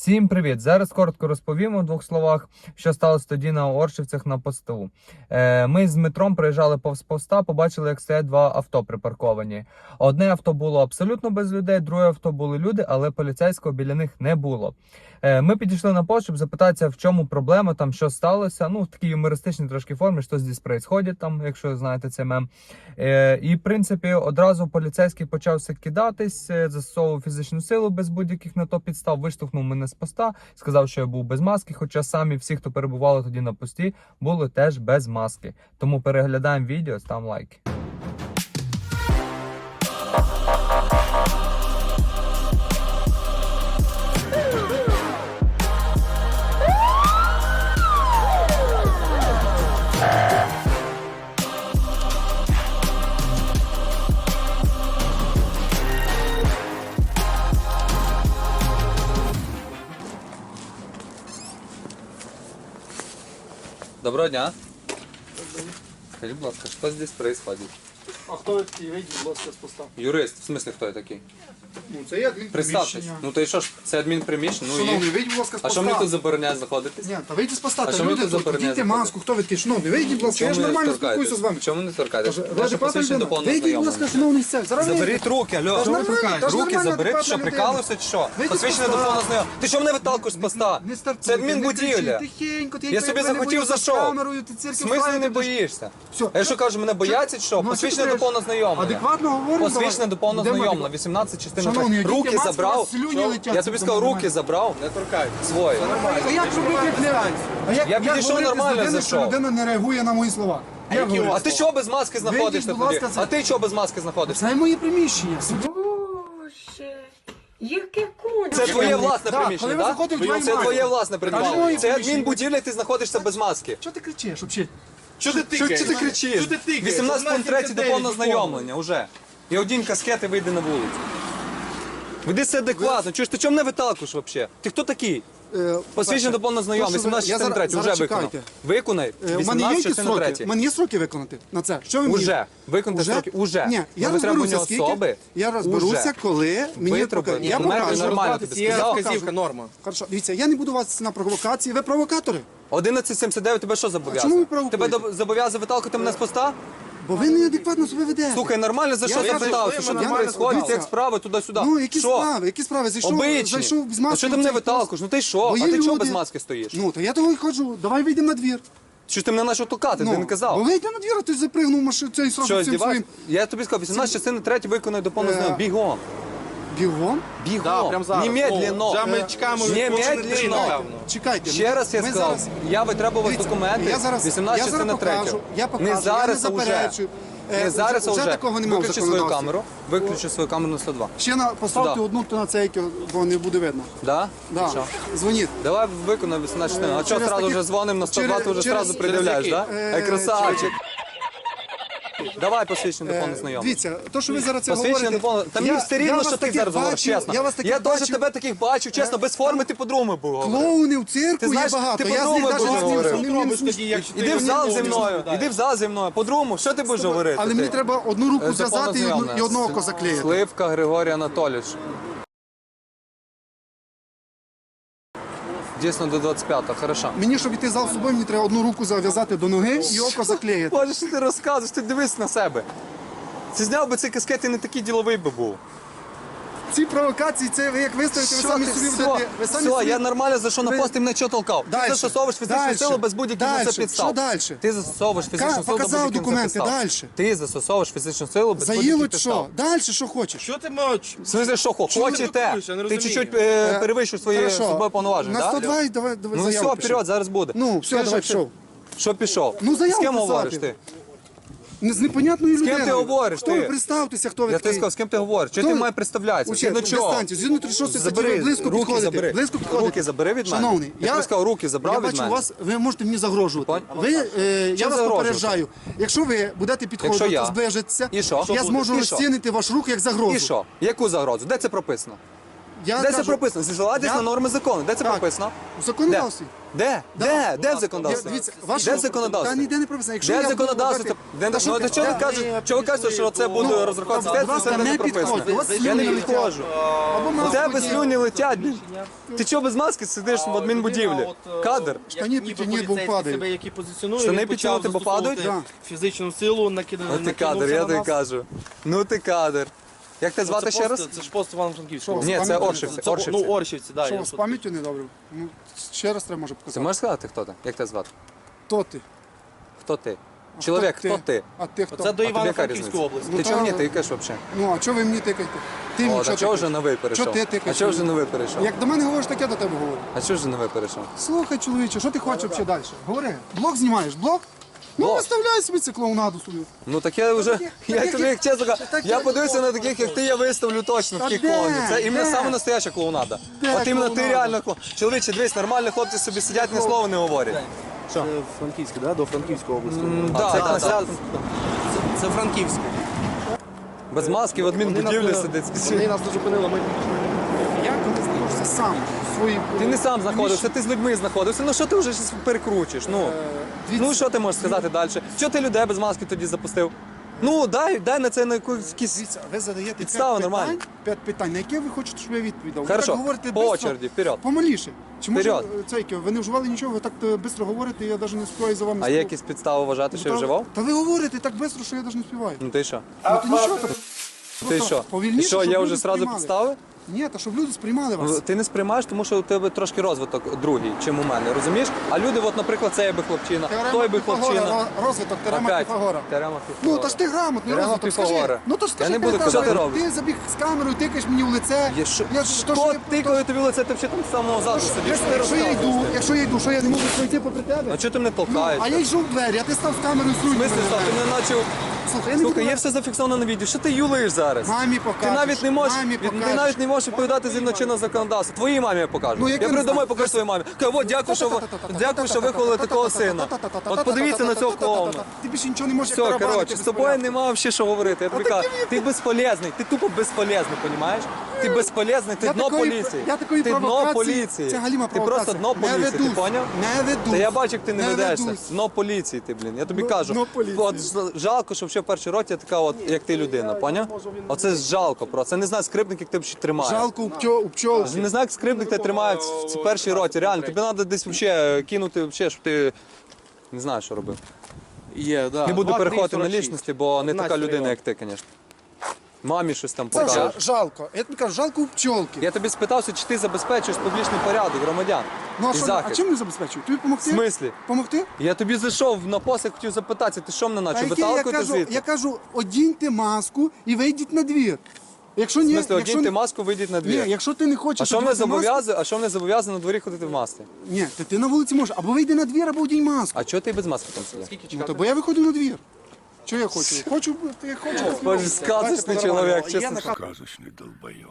Всім привіт! Зараз коротко розповім у двох словах, що сталося тоді на Оршівцях на посту. Е, ми з Дмитром приїжджали повз поста, побачили, як стоять два авто припарковані. Одне авто було абсолютно без людей, друге авто були люди, але поліцейського біля них не було. Е, ми підійшли на пост, щоб запитатися, в чому проблема, там що сталося. Ну, в такій юмористичній трошки формі, що здесь происходит, там, якщо знаєте цей мем. Е, і, в принципі, одразу поліцейський почався кидатись, застосовував фізичну силу без будь-яких на то підстав, виштовхнув мене з поста, сказав, що я був без маски. Хоча самі всі, хто перебували тоді на пості, були теж без маски. Тому переглядаємо відео, став лайки. Доброго дня. Скажіть, будь ласка, що здесь происходит? А хто это такий? Вийдіть, будь ласка, з поста. Юрист, в смысле, хто я такий? Ну, це є Представтесь. адмінприміщення. Ну то і що ж, це адмінприміщення, ну Шановний, і... вийдіть, будь ласка, з А що мені тут забороняє знаходитись? Ні, та вийдіть з поста, А та що люди тут тут, забороняє дійте заходити? маску, хто ви такий? Шановний, вийдіть, будь ласка, я ж нормально спілкуюся з вами. Чому не торкаєтесь? Каже, адекватна посвідчення людина. до Вийдіть, будь ласка, шановний, все. Зараз вийдіть. Заберіть руки, алло. Та ж нормально, та ж Руки нормально, заберіть, що адекватна прикалуєшся чи що? Вийдіть з Посвідчення поста. до. Ти що мене виталкуєш з поста? Не стартуйте, Це адмінбудівля. кричіть, Тихенько, тихенько. Я собі не захотів боїтеся зайшов. камерою, ти смислі не боїшся? А я що кажу, мене бояться чи що? Ну, а Посвідчення що до ти повного знайомлення. Адекватно говоримо, Посвідчення до повного Йдемо знайомлення, 18 частина Шановні, 3. який Руки маска, забрав. слюні летять Я тобі сказав, руки забрав. Не торкай. Свої. А як робити, як не... А як, Я як підійшов говорити з нормально, людиною, що зайшов. людина не реагує на мої слова? Як говорити? А ти чого без маски знаходишся будь тоді? ласка, це- А ти чого без маски знаходишся? Це моє приміщення. Боже, яке конче. Це твоє власне Да, приміщення, коли ви так? заходите в твоє Це твоє власне Та приміщення. моє Це приміщення. адмінбудівля, ти знаходишся без маски. Що ти кричиш взагалі? Що ти Що ти кричиш? Що ти тикаєш? 18.3 до повного знайомлення вже. І один каскет і вийде на вулицю. Веди себе адекватно. Чуєш, ти чому мене виталкуєш взагалі? Ти хто такий? Посвідчення до повного знайомлення, то, 18 я частина зараз- 3, вже виконав. Виконай, Е, У мене є 18 якісь сроки? 3. У мене є сроки виконати на це. Що ви мені? Уже. Виконати Уже? строки. Уже. Ні, я розберуся, скільки. особи. Я розберуся, Уже. коли мені Витрубай. покажуть. Я Ну, мене покажу. нормально тобі Є сказав. вказівка, норма. Хорошо, дивіться, я не буду вас на провокації. Ви провокатори? 1179 тебе що чому ви провокуєте? Тебе до- зобов'язує виталкати мене з поста? Бо ви неадекватно себе ведете. Слухай, нормально за що я зараз- Що там нормально відбувається? Як справи туди-сюди? Ну, які Що? справи, які справи? Зайшов, Обичні. зайшов без маски. А що ти мене цей виталкуєш? Ну ти що? Бо А є ти чого люди- без маски стоїш? Ну, то я того й ходжу. Давай вийдемо на двір. Що ж ти мене почав тукати? Ти не Бо казав. вийди на двір, а ти запригнув машину цей сразу Що, цим здіваєш? своїм Я тобі сказав, 18 частини 3 виконай до повного Е. Бігом. Бігом. Бігом. Да, прям зараз. Немедленно. Вже ми чекаємо Немедленно. напевно. Чекайте. Ще раз я ми сказав, зараз- я витребував Дивіться, документи, я зараз, 18 я зараз частина 3. покажу, я покажу, Не зараз, я не вже. заперечую. Е, Не вже- зараз, а вже такого немає Виключи свою камеру. Виключи свою камеру на 102. Ще на, поставте Сюди. одну то на цей, бо не буде видно. Да? Да. Що? Дзвоніть. Давай виконай 18 частин. А що через одразу такі- вже дзвонимо на 102, через- ти вже через- одразу через пред'являєш, які? так? Е, Ей, красавчик. Давай посвідчення до повного Е. Дивіться, то, що ви зараз це говорите... до. Та мені я- все я рівно, вас що ти таких зараз говориш, бачив, чесно. Я вас таких Я теж бачив. тебе таких бачу, чесно, без форми ти по-другому був. говорити. Клоуни в цирку знаєш, є багато. ти я з навіть не якщо ти Іди в зал зі мною, іди в зал зі мною. По-другому, що ти будеш говорити? Але ти? мені треба одну руку Е, зв'язати і, одного око заклеїти. Сливка Григорій Анатолійович. Дійсно до 25-го, хорошо. Мені, щоб йти зал з собою, мені треба одну руку зав'язати до ноги і око заклеїти. Боже, що ти розказуєш, ти дивись на себе. Ти зняв би цей каскет і не такий діловий би був. Ці провокації, це ви як виставите, ви самі собі Все, будете. Ви самі все, собі... я нормально зайшов на пост і мене чого толкав. Ти Дальше. застосовуєш фізичну Дальше. силу без будь-яких на це підстав. Що дальше? Ти застосовуєш фізичну силу без показав будь-яких на це документи. підстав. Дальше. Ти застосовуєш фізичну силу без будь-яких що? підстав. Далі що хочеш? Що ти мовиш? В смысле, що хо- Чому ти хочете? блокуєш? Я не Ти розумію. чуть-чуть е, перевищуєш свої Хорошо. собою повноваження, На да? 102 давай, давай Ну заяву все, пиши. вперед, зараз буде. Ну, все, Скажи, давай що- пішов. Що пішов? Ну, заяву З ким писати. говориш ти? Не з непонятною ким ти говориш, Хто ти? ви? Представтеся, хто ви Я тобі такий. сказав, з ким ти говориш? Чого ти ви? маєш представлятися? Уче, Згідно чого? дистанцію, згідно 36 статті, Забери, ви близько руки підходите. забери. Близько підходите. Руки забери від мене. Шановний, Я тобі сказав, руки забрав я від бачу мене. вас, ви можете мені загрожувати. Пон- Ви, е, я вас загрожувати? попереджаю. Якщо ви будете підходити, Якщо я? зближитися, І що? Що я буде? зможу І що? розцінити ваш рух як загрозу. І що? Яку загрозу? Де це прописано? Я Де це кажу, прописано? Зіслатись я- на норми закону. Де це Так. прописано? У законодавстві. Де? Да. Де? Де в Я- законодавстві? Дивіться, Де вашого- в законодавстві? Та ніде не прописано. Якщо Де я в буду вважати- Та Ну, що а ти- до чого ви я- кажете, чого ви кажете, що це Ну, буде розраховуватися? будь Де ласка, це не не прописано? От Я слюни не летять. підходжу. Або У тебе поділ. слюні летять. блін. Ти чого без маски сидиш в адмінбудівлі? Кадр. Штані підтягніть, бо впаде. себе, які позиціонує, Штани він почав підтягнути, бо падають? застосовувати фізичну силу, накида- Ну ти кадр, я тобі кажу. Ну ти кадр. Як тебе Ну, звати ще раз? Це ж пост Івано-Франківського. Ні, це? Оршівці. Оршівці. ну, Оршівці, да. Що, я з тут- пам'яттю не добре? Ну, ще раз треба може Ти показати. можеш сказати, хто ти? Як тебе звати? Хто ти? Хто ти? Чоловік, хто ти? А ти хто? Це до тобі яка Івано-Франківської різниця? області. Ти Ну, чого та- мені тикаєш взагалі? Ну, а чого ви мені тикаєте? Ти мені О, а чого вже тикаєш? на ви перейшов? Що ти А чого вже на ви перейшов? Як до мене говориш, так я до тебе говорю. А чого вже на ви перейшов? Слухай, чоловіче, що ти хочеш взагалі далі? Говори. Блок знімаєш? Блок? Ну, виставляй собі цю клоунаду собі. Ну так я вже, я тобі як чесно кажу, я подивився на таких, як ти, я виставлю точно Та таких де? клоунів. Це іменно Де? саме настояща клоунада. Де От іменно ти клоунада? реально клоун. Чоловіче, дивись, нормальні хлопці собі сидять, ні слова не говорять. Це Франківська, да? До Франківської області. А, це, це- це, Франківська. Без маски в адмінбудівлі сидить. вони нас не зупинили, ми Як ти знаєшся сам в своїй... Ти не сам знаходився, ти з людьми знаходився. Ну що ти вже щось перекручуєш? Ну, дивіться. Ну що ти можеш сказати далі? Чого ти людей без маски тоді запустив? Ну дай, дай на це на якусь якісь. Дивіться, ви задаєте Підстава п'ять нормальна. питань, п'ять питань, на які ви хочете, щоб я відповідав. Хорошо, ви так говорите по бистро, очереді, вперед. Помаліше. Чи може Вперед. е, це яке, ви не вживали нічого, ви так швидко говорите, я навіть не співаю за вами. А є якісь підстави вважати, що я Та- вживав? Та ви говорите так швидко, що я навіть не співаю. Ну ти що? Ну то нічого, Ти просто що? повільніше, що, щоб є люди вже зразу сприймали. підстави? Ні, та щоб люди сприймали вас. Ти не сприймаєш, тому що у тебе трошки розвиток другий, чим у мене, розумієш? А люди, от, наприклад, цей би хлопчина, Теорема той би Піфагора, хлопчина. ро- Розвиток теорема Опять. Піфагора. Теорема Ну, Піфагора. та ж ти грамотний Теорема розвиток, скажи. Піфагора. Ну то ж Я скажи, не буду ти, казати, ти, робиш. ти забіг з камерою, тикаєш мені в лице. Є що? Я, ж- то, що Хто я- ти, коли тобі лице, ти взагалі там з самого сидиш? Якщо, Ти якщо я йду, якщо я йду, що я не можу пройти попри тебе? А чого ти мене Ну, толкаєш? а я йшов в двері, а ти став з камерою з В смислі, став, ти не начав... Слухай, я не Слухай, буду- є все зафіксовано на відео. Що ти юлаєш зараз? Мамі Ти навіть не можеш, мамі від- ти покажеш. навіть не можеш відповідати згідно чинного законодавства. Твоїй мамі я покажу. Ну, я як прийду домой, покажу своїй мамі. Кажу, от дякую, що ви дякую, що виховали такого сина. От подивіться на цього клоуна. Ти більше нічого не можеш Все, коротше, з тобою нема взагалі що говорити. Я тобі кажу, ти безполезний, ти тупо безполезний, розумієш? Ти безполезний, ти дно поліції. Я такої Ти дно провокації- поліції. Це галіма Ти просто дно поліції, ти поняв? Не ведусь. Та я бачу, як ти не, ведешся. Дно поліції ти, блін. Я тобі кажу. От жалко, що ще в першій роті така, от як ти людина, поняв? Оце жалко просто. Це не знаю, скрипник, як тебе ще тримає. Жалко у пчол, у пчол. Не знаю, як скрипник тебе тримає в цій першій роті. Реально, тобі треба десь взагалі кинути, взагалі, щоб ти не знаю, що робив. Є, да. Не буду переходити на 46. лічності, бо не така 15 людина, як ти, звісно. Мамі щось там Це покажеш. жа- жалко. Я тобі кажу, жалко у пчолки. Я тобі спитався, чи ти забезпечуєш публічний порядок громадян Ну а і що, а захист. чим не забезпечую? Тобі В допомогти? смислі? Помогти? Я тобі зайшов на пост, я хотів запитатися, ти що мене А наче який я виталкуєте кажу, звідти? я кажу, одіньте маску і вийдіть на двір. Якщо В ні, смислі, якщо, одіньте маску, вийдіть на ні, якщо ти не хочеш А що мене одягти маску- зобов'язує, а що мене зобов'язує на дворі ходити в масці? Ні, ти, ти на вулиці можеш або вийди на двір, або одінь маску. А чого ти без маски там сидиш? Ну, то бо я виходжу на двір. Що я хочу? Хочу, я хочу. Боже, сказочний чоловік, чесно. Сказочный долбоеб.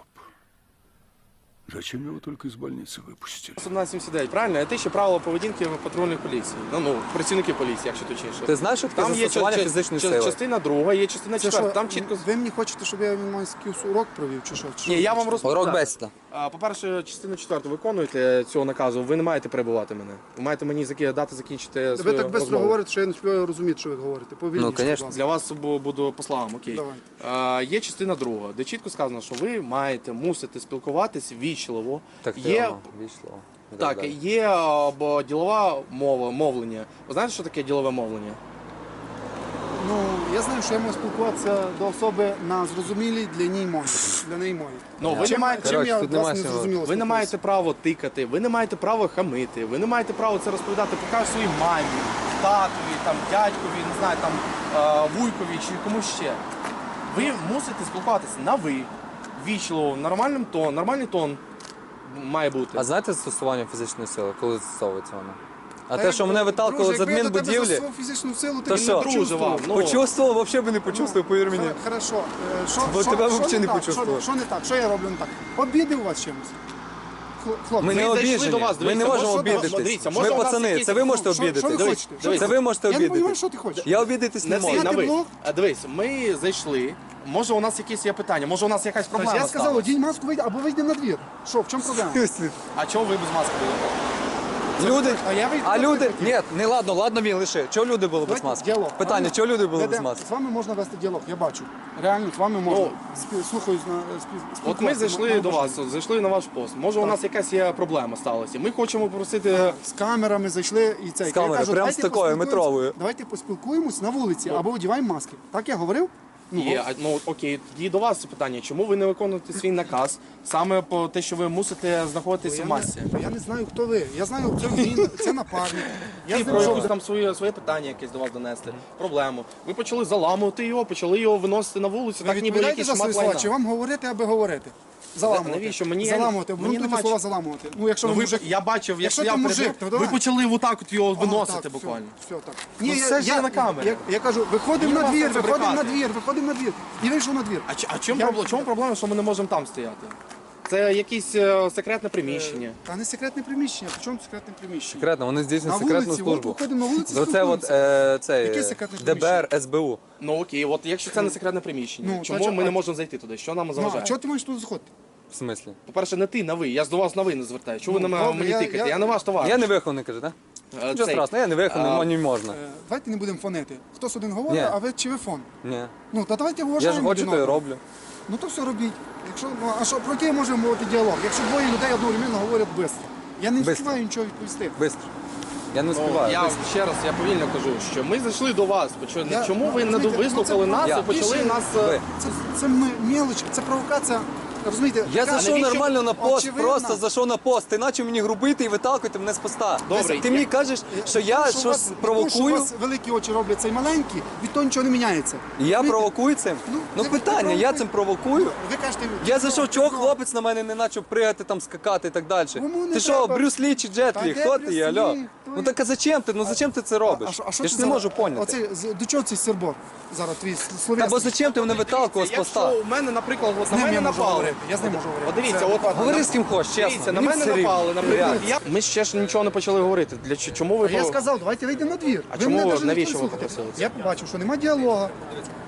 Зачем его только из больницы выпустили? 1779, правильно? Ще правила поведінки патрульних поліції. Ну, ну, працівники поліції, якщо точніше. Ти знаєш, що таке Там є ча- фізичної ча- сили? частина друга, є частина Це четверта. Там чітко. ви мені хочете, щоб я майський урок провів, чи що? Чи що? Ні, я вам розповідаю. Урок бесіда. По-перше, частину четверту виконуєте цього наказу, ви не маєте перебувати мене. Ви маєте мені заки- дати закінчити Ви свою так швидко розмову. говорите, що я не співаю розуміти, що ви говорите. Повільніше, Ну, будь конечно. ласка. Для вас бу- буду по словам, окей. Давай. Є частина друга, де чітко сказано, що ви маєте мусити спілкуватись вічливо. Так, є, війшло. так, є або ділова мова, мовлення. Ви знаєте, що таке ділове мовлення? Ну, я знаю, що я можу спілкуватися до особи на зрозумілій для неї мові. Для неї мові. Ну, ви чим, не маєте- чим Коротше, я тут власне, нема не цього. зрозуміло Ви не маєте права тикати, ви не маєте права хамити, ви не маєте права це розповідати, покажеш своїй мамі, татові, там, дядькові, не знаю, там, е, вуйкові чи комусь ще. Ви мусите спілкуватися на ви, вічливо, нормальним тон, нормальний тон має бути. А знаєте застосування фізичної сили, коли застосовується вона? А те, що мене виталкували з адмінбудівлі, фізичну силу, То ти що? почувствував. Друже ну. почувствував, взагалі би не почувствував, повір мені. Хорошо. Е, Що, Бо що, тебе що взагалі не так? почувствував. Що, що не так? Що я роблю не так? Обідив вас чимось? Хл- Хлопці, Ми не зайшли обіжені, до вас, ми не дивіться, можемо може, обідатись. Ми у вас пацани, якісь- це ви можете що- що ви обідатись. хочете? Що Це ви можете я не розумію, обідатись. що ти хочеш. Я обідатись не Не можу. Дивись, блок? а дивись, ми зайшли, може у нас якісь є питання, може у нас якась проблема я сказав, сталася? одінь маску, вийди, або вийди на двір. Що, в чому проблема? А чого ви без маски були? Люди, А я вийду а люди, ні, не ладно, ладно він лише. Чого люди були без маски? діалог. Питання, чого люди були без маски? З вами можна вести діалог, я бачу. Реально, з вами можна. Спі- Слухаюсь на спі- От спілкуватися. ми зайшли до вас, от зайшли на ваш пост. Може, у нас якась є проблема сталася. Ми хочемо попросити. З камерами зайшли і це. З камери, прям з такою, метровою. Давайте поспілкуємось на вулиці або одіваємо маски. Так я говорив? Ну, Є, а, ну окей, тоді до вас питання. Чому ви не виконуєте свій наказ саме по те, що ви мусите знаходитися в масці? не- Я не знаю, хто ви. Я знаю, це він, це напарник. Я з про ним якусь жов- там своє, своє питання якесь до вас донести, проблему. Ви почали заламувати його, почали його виносити на вулицю, Ви так ніби відповідаєте якийсь за шмат слова, лайна. чи вам говорити, аби говорити? Заламувати. Навіщо? Мені- заламувати, мені обґрунтуйте нема слова заламувати. Ну, якщо Ну, ви ви, мужик... я бачив, Якщо якщо ти я мужик, перебив, то ви давай. почали отак от його виносити буквально. Все, так. Ну, все ж є на камері. Я, я кажу, виходимо Ні, на двір, це виходимо на брехати. двір, виходимо на двір. І вийшов на двір. А, ч- а чому, Я- проблема, чому проблема, що ми не можемо там стояти? Це якесь е, секретне приміщення. Та не секретне приміщення. При чому секретне приміщення? Секретно, вони здійснюють На секретну вулиці, службу. от виходимо на вулицю, от е, Яке е, секретне ДБР, СБУ. Ну окей, от якщо це не секретне приміщення, Ну, чому та чо- ми а- не можемо зайти туди? Що нам Ну, заважає? а чого ти маєш тут заходити? В смислі? По-перше, не ти на ви. Я до вас на ви не звертаю. Чого ви Ну, на мене добре, мені я- тикаєте? я- Я не ваш товар. Я не вихований, каже, так? Е, Нічого цей, страшного, я не вихований, а, мені можна. Е, Давайте не будемо фонити. Хтось один говорить, Ні. а ви чи ви фон? Ні. Ну, та давайте Я вважаємо. ж хочу, то і роблю. Ну то все робіть. Якщо, ну, а що, про який можемо мовити діалог? Якщо двоє людей одновременно говорять швидко. Я не Бистро. встигаю нічого відповісти. Бистро. Я не Ну, я ще раз я повільно кажу, що ми зайшли до вас. Почали- Я- Чому ви не розумієте, вислухали ну, це нас Я. і почали нас. е, Це, це ми, мелочі, це провокація. Розумієте, Я така- зайшов навіщо? нормально на пост, Очевидно. просто зайшов на пост. Ти наче мені грубити і виталкувати мене з поста. Добре, Ти я- мені кажеш, що я Тому у щось вас- тому, що провокую, у вас великі очі роблять цей маленький, від того нічого не міняється. і я Розумієте? провокую цим. Ну, Ну ви питання, я провокуєте. цим провокую. Ви кажете, Я зайшов, чого ну, хлопець на мене не почав пригати, там скакати і так далі. Кому не Ти що, треба? Брюс Лі чи Джет Та Лі? де Хто Брюс ти є, Лі? альо? Хто Ну є? так а зачем ти? Ну зачем ти це робиш? Що, що Я ж не можу поняти. Оце, з- до чого цей сербор зараз твій Та словесний? бо зачем ти мене виталкував з поста? У мене, наприклад, от З на ним мене я можу напали. Говорити, я з ним можу говорити. От от. Говори з ким хочеш, чесно. На Мені мене все рівно. напали, наприклад. Я... Ми ще ж нічого не почали говорити. Для ч- чому ви я сказав, давайте вийдемо на двір. А чому мене ви- навіть навіщо ви слухаєте. попросили це? Я побачив, що немає діалогу.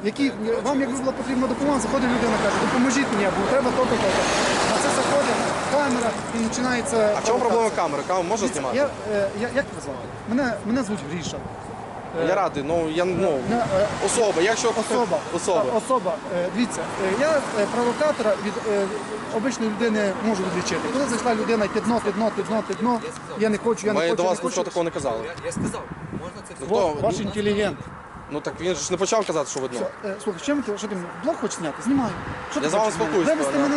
Який, вам, якби була потрібна допомога, заходить людина, каже, допоможіть мені, або треба то-то, то-то. На це заходить камера і починається. А в чому проблема камери? Камеру можна знімати? Я, е, я, як тебе звати? Мене, мене звуть Гріша. Я радий, ну я ну е, особа. Якщо Особа. особа. Особа. Е, Дивіться, е, я е, провокатора від е, обичної людини можу відлічити. Коли зайшла людина, ти дно, ти дно, ти дно, ти дно, я не хочу, я не Ми хочу. до я вас нічого такого не казали. Я сказав, можна це Ну, Во, Ваш інтелігент. Ну так він ж не почав казати, що видно. Е, Слухай, чим ти, що ти блог хочеш зняти? Знімаю. Що ти Я з вами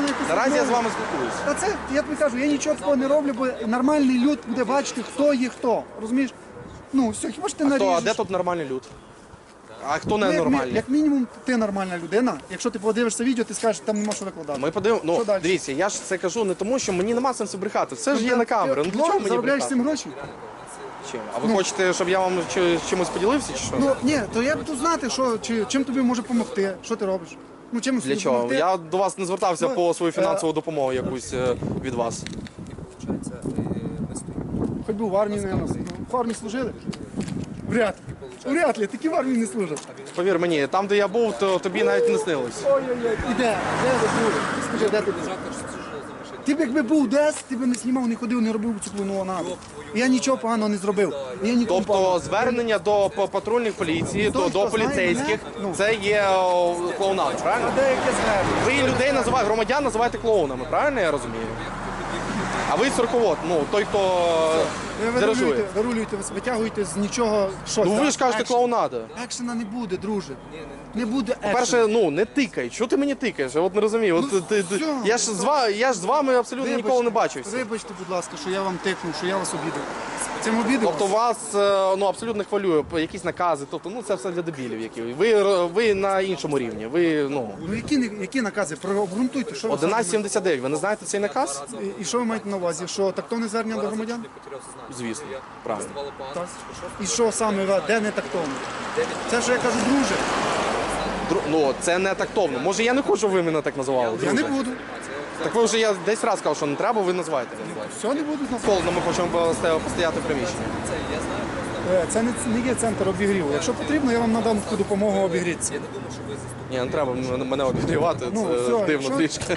якусь Наразі я з вами спілкуюсь. Та це, я тобі кажу, я нічого такого не роблю, бо нормальний люд буде бачити, хто є хто. Розумієш? Ну, все, хіба ж ти Хто, а наріжеш? де тут нормальний люд? А хто Ну, не як, мі- нормальний? як мінімум, ти нормальна людина. Якщо ти подивишся відео, ти скажеш, там нема що викладати. Ми подивимо. Що Ну далі? дивіться, я ж це кажу не тому, що мені нема сенсу брехати. Все ж є на камері. Ну для чого мені заробляєш брехати? цим гроші? Чим? А ви хочете, щоб я вам чи- чимось поділився чи що? Ну ні, то я буду знати, що чи чим тобі може допомогти, що ти робиш. Ну чим Для чого? Я до вас не звертався Ну, по свою е, фінансову допомогу якусь е, від вас. Хоч би в армії не ну, в армії служили. Вряд ли. Вряд ли, такі в армії не служать. Повір мені, там, де я був, то тобі навіть не снилось. Ой-ой-ой, і де? Де ви були? Скажи, де ти був? Ти б якби був десь, ти б не знімав, не ходив, не робив цю клоунаду. Я нічого поганого не зробив. Я нікому Тобто поганого. звернення до п- патрульних поліції, до, Той, до хто знає поліцейських, мене, ну. це є А правильно? деяке звернення. Ви людей називаєте, громадян називаєте клоунами, правильно я розумію? А ви сорковод, ну той, хто Ви дирижує. вирулюєте, вирулюєте, витягуєте з нічого щось. Ну ви ж кажете клоунада. Екшена не буде, друже. Не буде екшена. Перше, ну не тикай. Чого ти мені тикаєш? Я от не розумію. От, Ну, ти, ти- все, я, ж з вами, я ж з вами абсолютно ніколи не бачився. Вибачте, будь ласка, що я вам тикнув, що я вас обідав. Цим обідав Тобто вас? е, ну, абсолютно хвилює якісь накази. Тобто, ну це все для дебілів, які ви, ви на іншому рівні. Ви ну Ну які, які накази? Обґрунтуйте, що 1179. Ви не знаєте цей наказ? І, і що ви маєте на увазі? Що тактовне звернення до громадян? Звісно, правильно. Так. І що саме, де не тактовне? Це що я кажу, друже. Дру- Ну це не тактовно. Може я не хочу, щоб ви мене так називали. Я не буду. Так ви вже я десь раз сказав, що не треба, ви називаєте. Все не буду. Холодно, ми хочемо постояти в приміщенні. Це я знаю просто. Е, Це не, не є центр обігріву. Якщо потрібно, я вам надам таку допомогу обігрітися. Ні, не треба мене- мене обігрівати, Ну, це все, дивно якщо- трішки.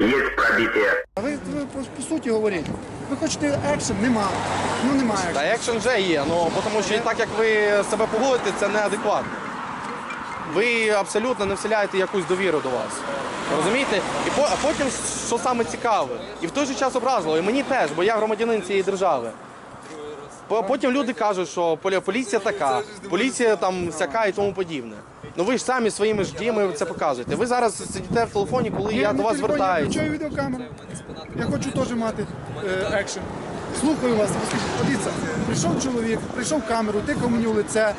Есть пробитие. А ви, ви по, по суті говоріть. Ви хочете екшен? Нема. Ну немає. Та екшен вже є, ну бо тому що і так як ви себе поводите, це неадекватно. Ви абсолютно не вселяєте якусь довіру до вас. Розумієте? І по, а потім, що саме цікаве, і в той же час образливо, і мені теж, бо я громадянин цієї держави. По- Потім люди кажуть, що поля- поліція така, поліція там всяка і тому подібне. Ну ви ж самі своїми ж діями це показуєте. Ви зараз сидите в телефоні, коли я до вас Я звертаюся. включаю відеокамеру. Я хочу теж мати е, екшен. Слухаю вас, розкажіть. Подивіться, прийшов чоловік, прийшов камеру, тикав мені в лице,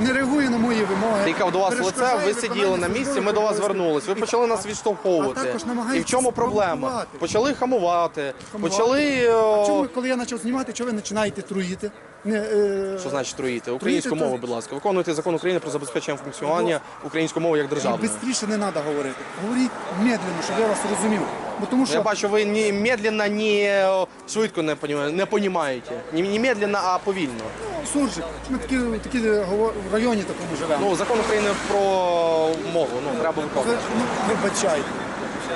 не реагує на мої вимоги. Тикав до вас в лице, ви сиділи на місці, ми до вас звернулись. Ви почали нас відштовховувати. І в чому проблема? Почали хамувати, почали. А чому, коли я почав знімати, чого ви починаєте труїти? Не, е, Що значить труїти? Українську мову, будь ласка. Виконуйте закон України про забезпечення функціонування української мови як державної. швидше не треба говорити. Говоріть медленно, щоб я вас розумів. Бо тому що Я бачу, ви ні медленно, ні швидко не понімаєте, не понімаєте. Ні, медленно, а повільно. Суржик, ми такі, такі в районі такому живемо. Ну, закон України про мову, ну треба виконувати. ну, вибачайте.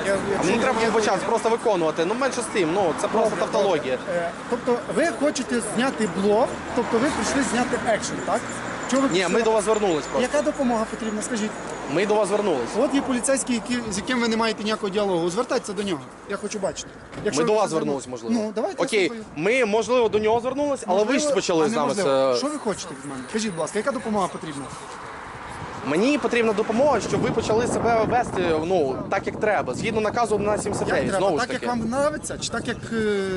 Я, А мені треба я- вибачатися, просто виконувати. Ну менше з тим, ну це просто тавтологія. Е, Тобто ви хочете зняти блог, тобто ви прийшли зняти екшен, так? Чого ви Ні, прийшли? ми до вас звернулись просто. Яка допомога потрібна? Скажіть. Ми до вас звернулись. От є поліцейський, які, з яким ви не маєте ніякого діалогу. Звертайтеся до нього. Я хочу бачити. Якщо Ми до ви вас звернули- звернулись, можливо. Ну, давайте. Окей, слухаю. ми можливо до нього звернулись, але ви ж Можливо, почали з нами неможливо. це. Що ви хочете від мене? Кажіть, будь ласка, яка допомога потрібна? Мені потрібна допомога, щоб ви почали себе вести ну так, як треба, згідно наказу на Як 79. треба? Знову ж Так, як таки. вам подобається, чи так, як е,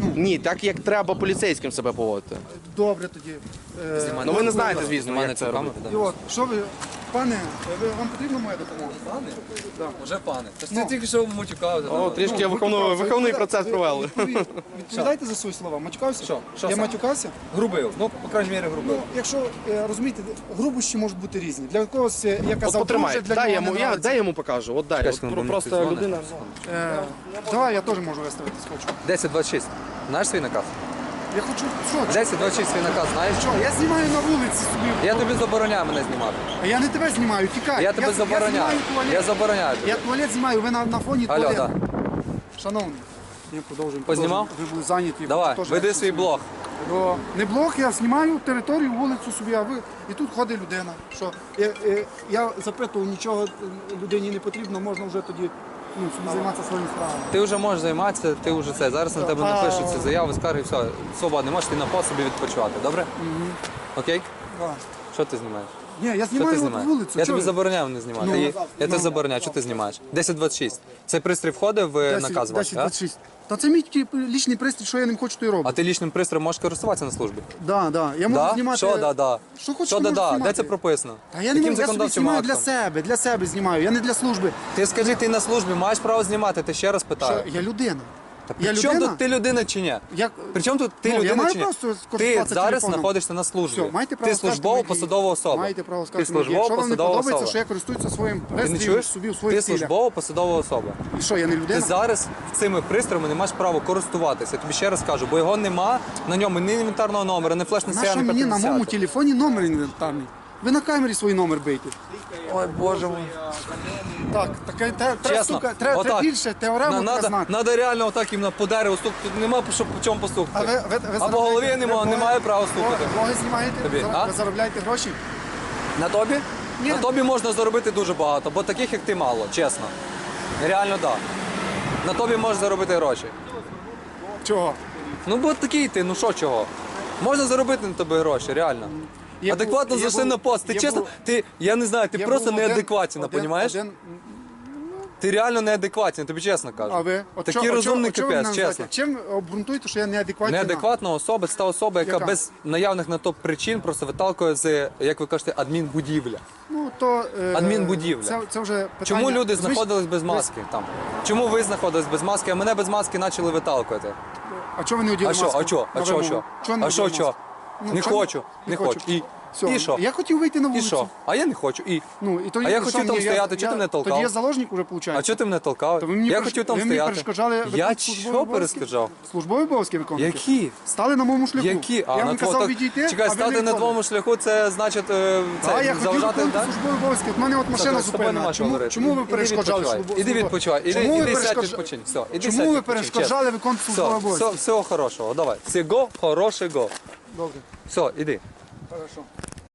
ну, Ні, так як треба поліцейським себе поводити. добре тоді. Е, Ну ви не знаєте, звісно, як це робити. І от, що ви, пане, ви, вам потрібна моя допомога? Пане? Вже пане. Та ж Ну. тільки що матюкався. О, трішки Ну, виховний, процес провели. відповідь- Відповідайте за свої слова. Матюкався? Що? Що Я саме? матюкався? Грубив. Ну, по крайній мірі, грубив. Ну, якщо е, розумієте, грубощі можуть бути різні. Для когось, е, я От казав, потримай, друже, для дай йому, не я, нравиться. дай йому покажу. От дай. От, про- просто людина. Е, давай, я теж можу виставитись, хочу. 10-26. Знаєш свій наказ? Я хочу, що? 10-26 свій наказ, знаєш? Що? Я знімаю на вулиці собі. Я тобі забороняю мене знімати. А я не тебе знімаю, тікай. Я тебе забороняю. Я, знімаю туалет. Я забороняю. тобі. Я туалет знімаю, ви на, на фоні Алло, туалет. да. Шановний, я продовжуємо. Познімав? продовжуємо. Ви були зайняті. Давай, веди я свій блог. О, не блок, я знімаю територію, вулицю собі, а ви і тут ходить людина. Що я, я, я запитував, нічого е, людині не потрібно, можна вже тоді ну, щоб займатися своїми справами. Ти вже можеш займатися, ти вже це. Зараз на тебе напишуться заяви, скарги, все. Свободний, можеш ти на пособі відпочивати, добре? Окей? Да. Що ти знімаєш? Ні, я знімаю ти от знімаєш? вулицю. Я чого тобі ви? забороняв не знімати. Ну, я ну. тебе забороняю, що ти знімаєш? 1026. Цей пристрій входить в 10, наказ ваш, 10, так? 26. Та це мій лічний пристрій, що я ним хочу, то й роблю. А ти лічним пристроєм можеш користуватися на службі? Да, да. Я можу Да? знімати. Що да, да? Що хочу, Що да, можу да? знімати. Де це прописано? Та я не Яким можу, я собі законодавчим знімаю для актом? себе, для себе знімаю, я не для служби. Ти скажи, ти на службі маєш право знімати, ти ще раз питаю. Що, я людина. Та я при чому людина? тут ти людина чи ні? Як... При чому тут ти Ну, я людина маю чи ні? просто Ти зараз телефоном. знаходишся на службі. Все, маєте право ти сказати службова мені, посадова особа. Маєте право Ти сказати мені, службова якщо вам не посадова подобається, особа. що я користуюся своїм Ти не пристроєм чуєш? собі у своїх Ти цілях. службова посадова особа. І що, я не Ти зараз цими пристроями не маєш права користуватися. Я тобі ще раз кажу, бо його нема на ньому ні інвентарного номера, ні флеш, ні Нащо ні мені на моєму телефоні номер інвентарний? Ви на камері свій номер бийте. Ой, боже мой. Так, таке те- треба, Чесно, сука, треба, треба отак. більше теорему треба надо, знати. надо реально отак їм на- по дереву стукати. Тут нема по що по чому постукати. А ви, ви, ви заробляєте- голові ви нема, блоги- немає права стукати. блоги- Блоги знімаєте? Тобі, Зар- а? Ви заробляєте гроші? На тобі? Ні. На тобі можна заробити дуже багато, бо таких як ти мало, чесно. Реально так. Да. На тобі можеш заробити гроші. Чого? Ну бо такий ти, ну що чого? Можна заробити на тобі гроші, реально. Я Адекватно був- я зайшли був- на пост. Ти я чесно, був- ти, я не знаю, ти Я просто був один- неадекватна, один- понімаєш? один- Ти реально неадекватна, тобі чесно кажу. А ви? От Такий чо- от розумний от чо ви капець, чесно. Чим обґрунтуєте, що я неадекватна? Неадекватна особа це та особа, яка, Яка? без наявних на то причин просто виталкує з, як ви кажете, адмінбудівля. Ну, то, е, Адмінбудівля. Це, це вже питання. Чому люди Звич- знаходились без маски там? Чому ви знаходились без маски, а мене без маски почали виталкувати? А чого ви не оділи А що, маску? а що, а на що, вимогу? що? Чого не А що, оділи що? маску? Не хочу, не хочу. І, Все. І що? Я хотів вийти на І вулицю. що? А я не хочу. І. Ну, і тоді, А я хотів там стояти, чого ти мене толкав? Тоді я заложник уже, виходить. А чого ти мене толкав? То ви мені я переш- хотів там ви мені стояти. перешкоджали Я виконувати службові що обов'язки? перешкоджав? Службові обов'язки виконувати? Які? Стали на моєму шляху. Які? А я вам казав так- відійти, Чекай, а ви не стати на твоєму шляху, це значить е, Так, я хотів заважати, виконувати так? службові обов'язки. От мене от машина з тобою зупинена. чого Чому, говорити. чому ви Іди перешкоджали відпочивай. службові Іди відпочивай. Іди, Чому ви іди сядь відпочинь. Все, іди Чому ви відпочинь, перешкоджали виконувати службові Все, все, обов'язки? всього хорошого. Давай. Всього хорошого. Добре, Все, іди. Хорошо.